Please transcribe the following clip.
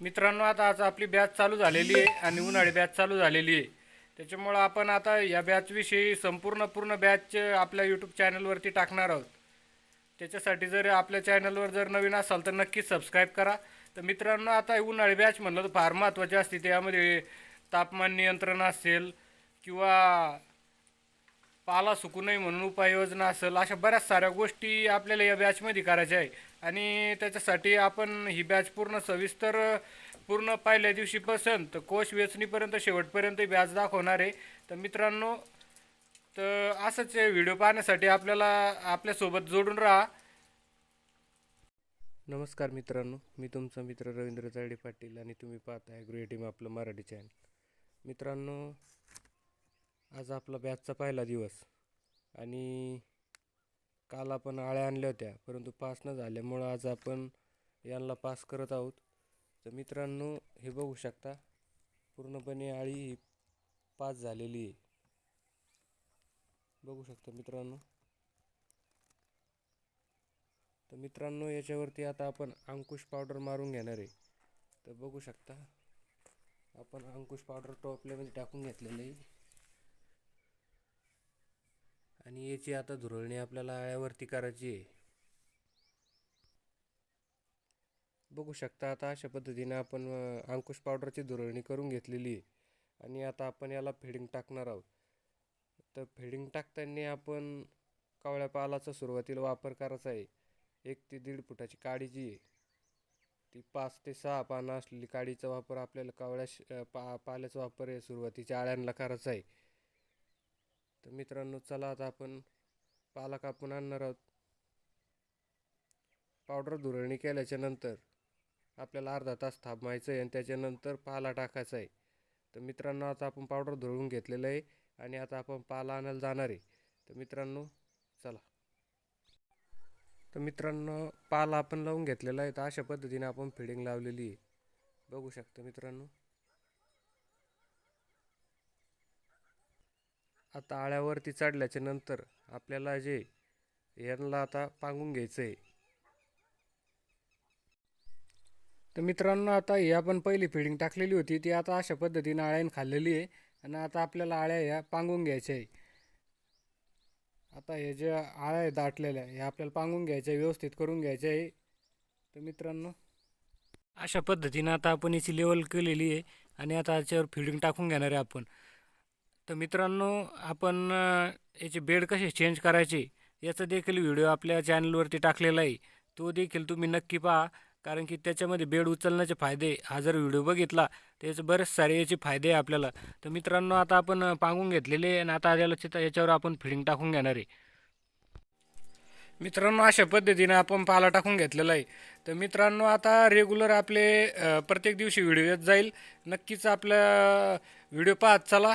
मित्रांनो आता आज आपली बॅच चालू झालेली आहे आणि उन्हाळी बॅच चालू झालेली आहे. त्याच्यामुळं आपण आता या बॅचविषयी संपूर्ण पूर्ण बॅच आपल्या यूट्यूब चॅनलवरती टाकणार आहोत. त्याच्यासाठी जर आपल्या चॅनलवर जर नवीन असाल तर नक्कीच सबस्क्राईब करा. तर मित्रांनो आता उन्हाळी बॅच म्हणलं तर फार महत्त्वाची असते. त्यामध्ये तापमान नियंत्रण असेल किंवा पाला सुकू नये म्हणून उपाययोजना असेल अशा बऱ्याच साऱ्या गोष्टी आपल्याला या बॅचमध्ये करायच्या आहे. आणि त्याच्यासाठी आपण ही बॅच पूर्ण सविस्तर पूर्ण पहिल्या दिवशीपासून तर कोश वेचणीपर्यंत शेवटपर्यंत बॅच दाखवणार आहे. तर मित्रांनो तर असंच व्हिडिओ पाहण्यासाठी आपल्याला आपल्यासोबत जोडून राहा. नमस्कार मित्रांनो मी तुमचा मित्र रवींद्र जाडे पाटील आणि तुम्ही पाहताय ग्रो टीम आपलं मराठी चॅनल. मित्रांनो आज आपला बॅचचा पहिला दिवस. आणि काल आपण आळ्या आणल्या होत्या परंतु पास न झाल्यामुळं आज आपण यांना पास करत आहोत. तर मित्रांनो हे बघू शकता पूर्णपणे आळी ही पास झालेली आहे. बघू शकता मित्रांनो. तर मित्रांनो याच्यावरती आता आपण अंकुश पावडर मारून घेणार आहे. तर बघू शकता आपण अंकुश पावडर टोपल्यामध्ये टाकून घेतलेलं आहे. आणि याची आता धुरळणी आपल्याला आळ्यावरती करायची आहे. बघू शकता आता अशा पद्धतीने आपण अंकुश पावडरची धुरळणी करून घेतलेली आहे. आणि आता आपण याला फेडिंग टाकणार आहोत. तर फेडिंग टाकताना आपण कावळ्या पालाचा सुरुवातीला वापर करायचा आहे. एक ते दीड फुटाची काडी जी आहे ती पाच ते सहा पानं असलेली काडीचा वापर आपल्याला कावळ्या पा पाल्याचा वापर आहे सुरुवातीच्या आळ्यांना करायचा आहे. तर मित्रांनो चला आता आपण पाला कापून आणणार आहोत. पावडर धुरळणी केल्याच्यानंतर आपल्याला अर्धा तास थांबायचं आहे आणि त्याच्यानंतर पाला टाकायचा आहे तर मित्रांनो आता आपण पावडर धुळून घेतलेलं आहे आणि आता आपण पाला आणायला जाणार आहे. तर मित्रांनो चला. तर मित्रांनो पाला आपण लावून घेतलेला आहे. तर अशा पद्धतीने आपण फिडिंग लावलेली आहे. बघू शकता मित्रांनो. आता आळ्यावरती चढल्याच्या नंतर आपल्याला जे यांना आता पांगून घ्यायचं आहे तर मित्रांनो आता ही आपण पहिली फिडिंग टाकलेली होती. ती आता अशा पद्धतीने आळ्याने खाल्लेली आहे आणि आता आपल्याला आळ्या ह्या पांगून घ्यायच्या आहे. आता हे जे आळ्या आहे दाटलेल्या हे आपल्याला पांगून घ्यायच्या आहे व्यवस्थित करून घ्यायच्या आहे. तर मित्रांनो अशा पद्धतीनं आता आपण याची लेवल केलेली आहे आणि आता याच्यावर फिडिंग टाकून घेणार आहे आपण. तर मित्रांनो आपण याचे बेड कसे चेंज करायचे याचा देखील व्हिडिओ आपल्या चॅनलवरती टाकलेला आहे. तो देखील तुम्ही नक्की पहा कारण की त्याच्यामध्ये बेड उचलण्याचे फायदे हा जर व्हिडिओ बघितला तर याचे बरेच सारे याचे फायदे आहे आपल्याला. तर मित्रांनो आता आपण पांगून घेतलेले आणि आता याला चित्र याच्यावर आपण फिडिंग टाकून घेणार आहे. मित्रांनो अशा पद्धतीनं आपण पाला टाकून घेतलेला आहे. तर मित्रांनो आता रेग्युलर आपले प्रत्येक दिवशी व्हिडिओ येत जाईल. नक्कीच आपला व्हिडिओ पाहत चला.